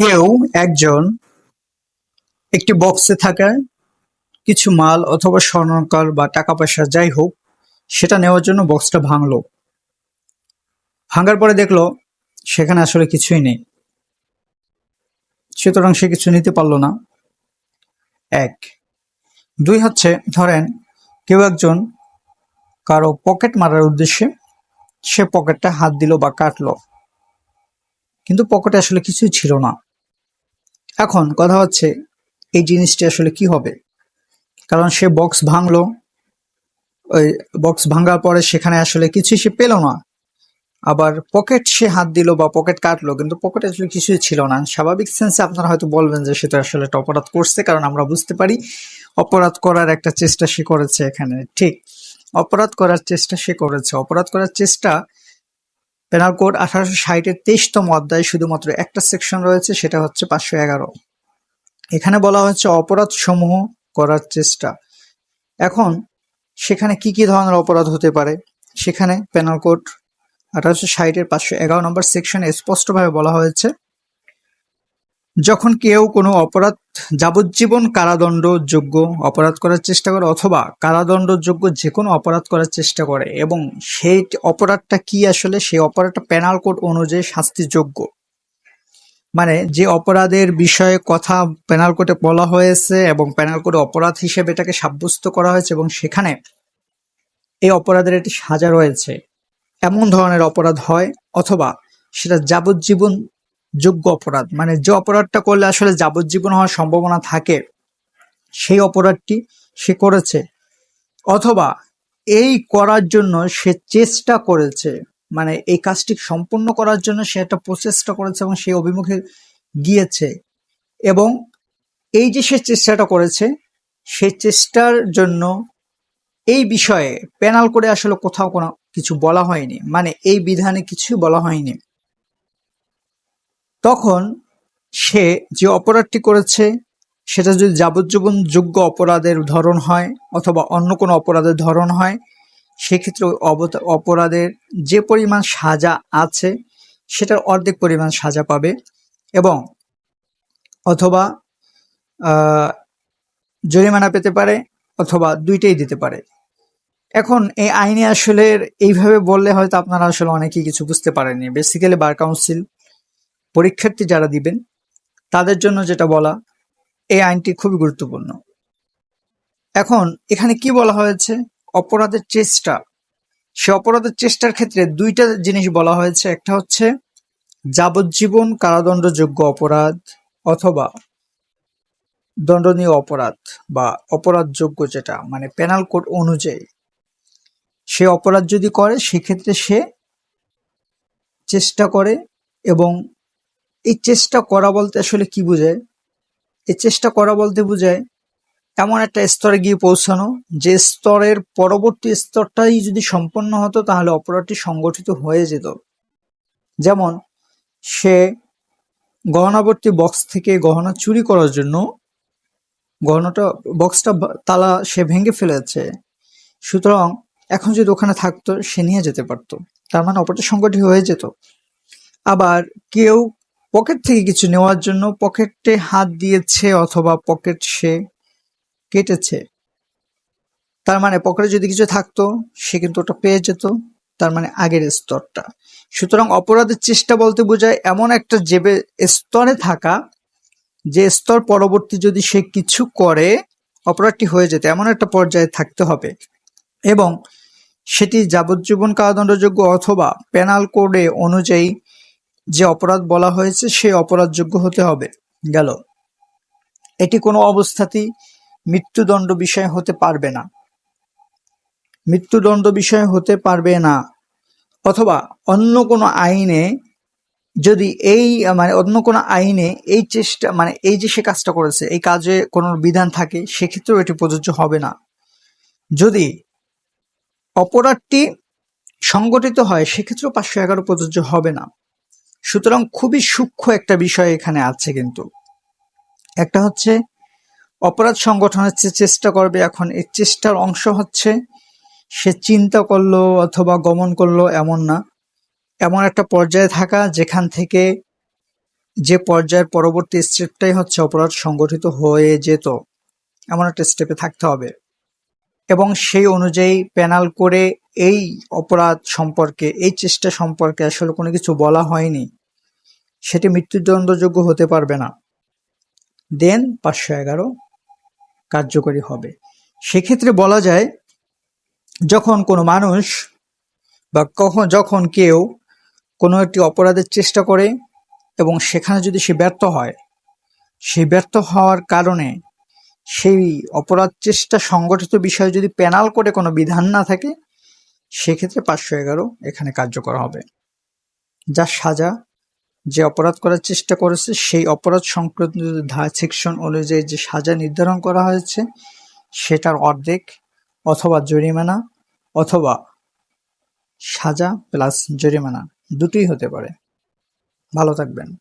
কেউ একজন একটি বক্সে থাকা কিছু মাল অথবা স্বর্ণকার বা টাকা পয়সা যাই হোক, সেটা নেওয়ার জন্য বক্সটা ভাঙলো। ভাঙার পরে দেখল সেখানে আসলে কিছুই নেই। সুতরাং সে কিছু নিতে পারল না। এক। দুই হচ্ছে, ধরেন কেউ একজন কারও পকেট মারার উদ্দেশ্যে সে পকেটটা হাত দিল বা কাটলো। কিন্তু পকেটে আসলে কিছুই ছিল না। এখন কথা হচ্ছে, এই জিনিসটি আসলে কি হবে? কারণ সে বক্স ভাঙলো, ওই বক্স ভাঙার পরে সেখানে আসলে কিছুই সে পেল না। আবার পকেট সে হাত দিল বা পকেট কাটলো, কিন্তু পকেটে আসলে কিছুই ছিল না। স্বাভাবিক সেন্সে আপনারা হয়তো বলবেন যে সেটা আসলে একটা অপরাধ করছে, কারণ আমরা বুঝতে পারি অপরাধ করার একটা চেষ্টা সে করেছে এখানে। ঠিক, অপরাধ করার চেষ্টা সে করেছে। অপরাধ করার চেষ্টা পেনাল কোড আঠারোশো ষাটের তেইশতম অধ্যায়ে শুধুমাত্র একটা সেকশন রয়েছে, সেটা হচ্ছে পাঁচশো এগারো। এখানে বলা হচ্ছে অপরাধ সমূহ করার চেষ্টা। এখন, সেখানে কি কি ধরনের অপরাধ হতে পারে? সেখানে পেনাল কোড আঠারোশো ষাটের পাঁচশো এগারো নম্বর সেকশনে স্পষ্টভাবে বলা হয়েছে যখন কেউ কোনো অপরাধ, যাবজ্জীবন কারাদণ্ডযোগ্য অপরাধ করার চেষ্টা করে অথবা কারাদণ্ডযোগ্য যে কোনো অপরাধ করার চেষ্টা করে এবং সেই অপরাধটা কি আসলে? সেই অপরাধটা পেনাল কোড অনুযায়ী শাস্তিযোগ্য। মানে যে অপরাধের বিষয়ে কথা পেনাল কোডে বলা হয়েছে এবং পেনাল কোডে অপরাধ হিসেবে এটাকে সাব্যস্ত করা হয়েছে এবং সেখানে এই অপরাধের একটি সাজা রয়েছে। এমন ধরনের অপরাধ হয় অথবা সেটা যাবজ্জীবন যোগ্য অপরাধ। মানে যে অপরাধটা করলে আসলে যাবজ্জীবন হওয়ার সম্ভাবনা থাকে, সেই অপরাধটি সে করেছে। অথবা এই করার জন্য সে চেষ্টা করেছে মানে এই কাজটি সম্পূর্ণ করার জন্য সে একটা প্রচেষ্টা করেছে এবং সেই অভিমুখে গিয়েছে। এবং এই যে সে চেষ্টাটা করেছে, সে চেষ্টার জন্য এই বিষয়ে পেনাল করে আসলে কোথাও কোনো কিছু বলা হয়নি। মানে এই বিধানে কিছুই বলা হয়নি। তখন সে যে অপরাধটি করেছে, সেটা যদি যাবজ্জীবন যোগ্য অপরাধের ধরন হয় অথবা অন্য কোনো অপরাধের ধরন হয়, সেক্ষেত্রে অপরাধের যে পরিমাণ সাজা আছে, সেটার অর্ধেক পরিমাণ সাজা পাবে এবং অথবা জরিমানা পেতে পারে অথবা দুইটাই দিতে পারে। এখন এই আইনে আসলে এইভাবে বললে হয়তো আপনারা আসলে অনেকেই কিছু বুঝতে পারেননি। বেসিক্যালি বার কাউন্সিল পরীক্ষার্থী যারা দিবেন, তাদের জন্য যেটা বলা, এই আইনটি খুবই গুরুত্বপূর্ণ। এখন, এখানে কি বলা হয়েছে? অপরাধের চেষ্টা। সে অপরাধের চেষ্টার ক্ষেত্রে দুইটা জিনিস বলা হয়েছে। একটা হচ্ছে, যাবজ্জীবন কারাদণ্ডযোগ্য অপরাধ অথবা দণ্ডনীয় অপরাধ বা অপরাধযোগ্য যেটা মানে পেনাল কোড অনুযায়ী। সে অপরাধ যদি করে, সেক্ষেত্রে সে চেষ্টা করে এবং এই চেষ্টা করা বলতে আসলে কি বোঝায়? এই চেষ্টা করা বলতে বোঝায় এমন একটা স্তরে গিয়ে পৌঁছানো, যে স্তরের পরবর্তী স্তরটাই যদি সম্পন্ন হতো তাহলে অপরাধটি সংগঠিত হয়ে যেত। যেমন, সে গহনাবর্তী বক্স থেকে গহনা চুরি করার জন্য গহনাটা, বক্সটা তালা সে ভেঙে ফেলেছে সুতরাং এখন যদি ওখানে থাকতো, সে নিয়ে যেতে পারতো। তার মানে অপরাধ সংগঠিত হয়ে যেত। আবার কেউ পকেট থেকে কিছু নেওয়ার জন্য পকেটে হাত দিয়েছে অথবা পকেট সে কেটেছে। তার মানে পকেটে যদি কিছু থাকতো, সে কিন্তু ওটা পেয়ে যেত। তার মানে আগের স্তরটা। সুতরাং অপরাধের চেষ্টা বলতে বোঝায় এমন একটা জেবে স্তরে থাকা, যে স্তর পরবর্তী যদি সে কিছু করে, অপরাধটি হয়ে যেত। এমন একটা পর্যায়ে থাকতে হবে। এবং সেটি যাবজ্জীবন কারাদণ্ডযোগ্য অথবা পেনাল কোডে অনুযায়ী যে অপরাধ বলা হয়েছে সেই অপরাধযোগ্য হতে হবে। গেল। এটি কোনো অবস্থাতেই মৃত্যুদণ্ড বিষয় হতে পারবে না। মৃত্যুদণ্ড বিষয় হতে পারবে না। অথবা অন্য কোনো আইনে যদি এই মানে অন্য কোনো আইনে এই চেষ্টা মানে এই যে সে কাজটা করেছে, এই কাজে কোনো বিধান থাকে, সেক্ষেত্রেও এটি প্রযোজ্য হবে না। যদি অপরাধটি সংগঠিত হয়, সেক্ষেত্রেও পাঁচশো এগারো প্রযোজ্য হবে না। সুতরাং খুবই সূক্ষ্ম একটা বিষয় এখানে আছে কিন্তু। একটা হচ্ছে, অপরাধ সংগঠনের যে চেষ্টা করবে এখন, এই চেষ্টার অংশ হচ্ছে, সে চিন্তা করল অথবা গমন করল এমন না। এমন একটা পর্যায়ে থাকা যেখান থেকে যে পর্যায়ের পরবর্তী স্টেপটাই হচ্ছে অপরাধ সংগঠিত হয়ে যেত। এমন একটা স্টেপে থাকতে হবে। এবং সেই অনুযায়ী প্যানাল করে এই অপরাধ সম্পর্কে, এই চেষ্টা সম্পর্কে আসলে কোনো কিছু বলা হয়নি। সেটি মৃত্যুদণ্ডযোগ্য হতে পারবে না। দেন পাঁচশো এগারো কার্যকরী হবে। সেক্ষেত্রে বলা যায়, যখন কোনো মানুষ বা কখন, যখন কেউ কোনো একটি অপরাধের চেষ্টা করে এবং সেখানে যদি সে ব্যর্থ হয় সেই ব্যর্থ হওয়ার কারণে সেই অপরাধ চেষ্টা সংগঠিত বিষয়ে যদি প্যানাল করে কোনো বিধান না থাকে, সেক্ষেত্রে পাঁচশো এগারো এখানে কার্যকর হবে। যার সাজা যে অপরাধ করার চেষ্টা করেছে, সেই অপরাধ সংক্রান্ত ধারা সেকশন অনুযায়ী যে সাজা নির্ধারণ করা হয়েছে, সেটার অর্ধেক অথবা জরিমানা অথবা সাজা প্লাস জরিমানা, দুটোই হতে পারে। ভালো থাকবেন।